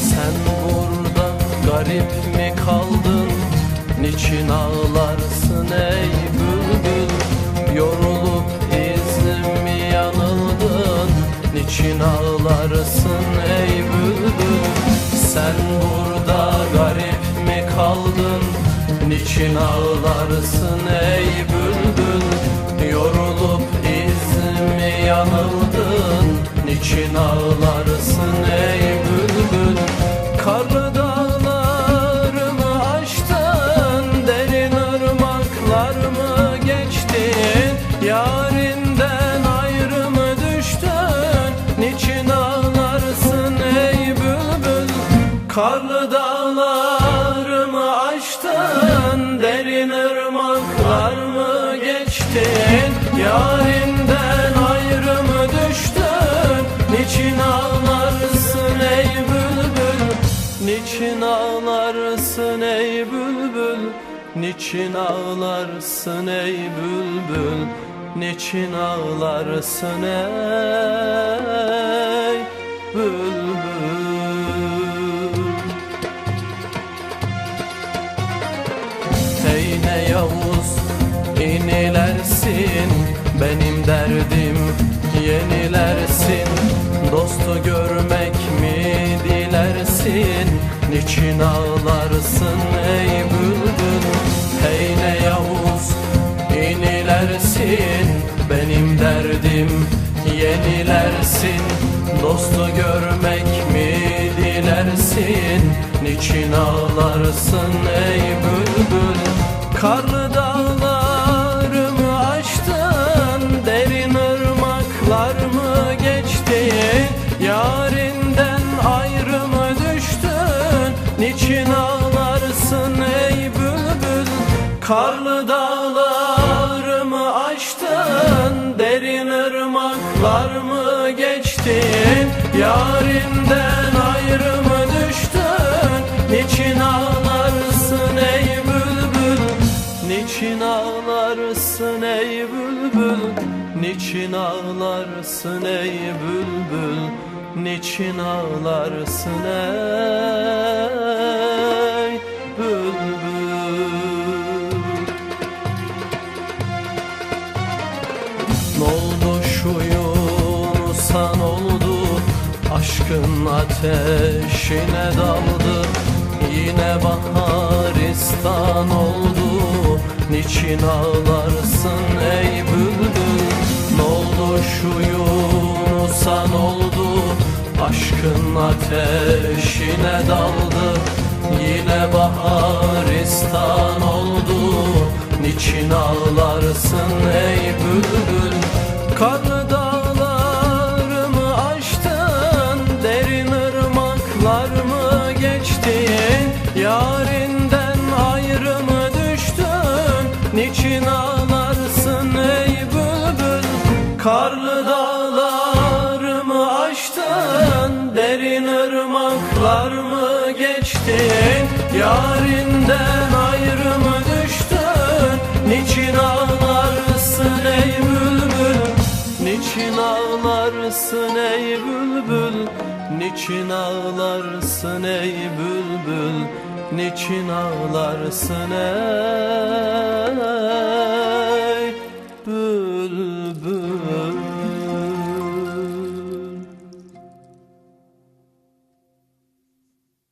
Sen burada garip mi kaldın? Niçin ağlarsın ey bülbül? Yorulup izim mi yanıldın? Niçin ağlarsın ey bülbül? Sen burada garip mi kaldın? Niçin ağlarsın ey bülbül? Niçin ağlarsın ey bülbül. Karlı dağlarımı aştın Derin ırmaklar mı geçtin? Yarinden ayrı mı düştün? Niçin ağlarsın ey bülbül? Karlı dağlarımı aştın Derin ırmaklar mı geçtin? Yarinden Niçin ağlarsın ey bülbül? Niçin ağlarsın ey bülbül? Hey ne Yavuz inilersin. Benim derdim yenilersin. Dostu görmek mi dilersin? Niçin ağlarsın inilersin Benim derdim yenilersin. Dostu görmek mi dilersin? Niçin ağlarsın ey bülbül? Karlı dağlarımı aştın Derin ırmaklar mı geçtin Yarinden ayrı mı düştün? Niçin ağlarsın ey bülbül? Karlı dağlarımı ırmaklar mı geçtin Yarinden ayrı mı düştün? Niçin ağlarsın ey bülbül? Niçin ağlarsın ey bülbül? Niçin ağlarsın ey bülbül? Niçin ağlarsın ey Yunus'a ne oldu. Aşkın ateşine daldı. Yine baharistan oldu. Niçin ağlarsın ey bülbül? Ne oldu şu Yunus'a oldu? Aşkın ateşine daldı. Yine baharistan oldu. Niçin ağlarsın ey bülbül? Karlı Niçin ağlarsın ey bülbül. Karlı dağlarımı aştın Derin ırmaklar mı geçtin Yarinden ayrı mı düştün? Niçin ağlarsın ey bülbül? Niçin ağlarsın ey bülbül? Niçin ağlarsın ey bülbül? Niçin ağlarsın ey boo.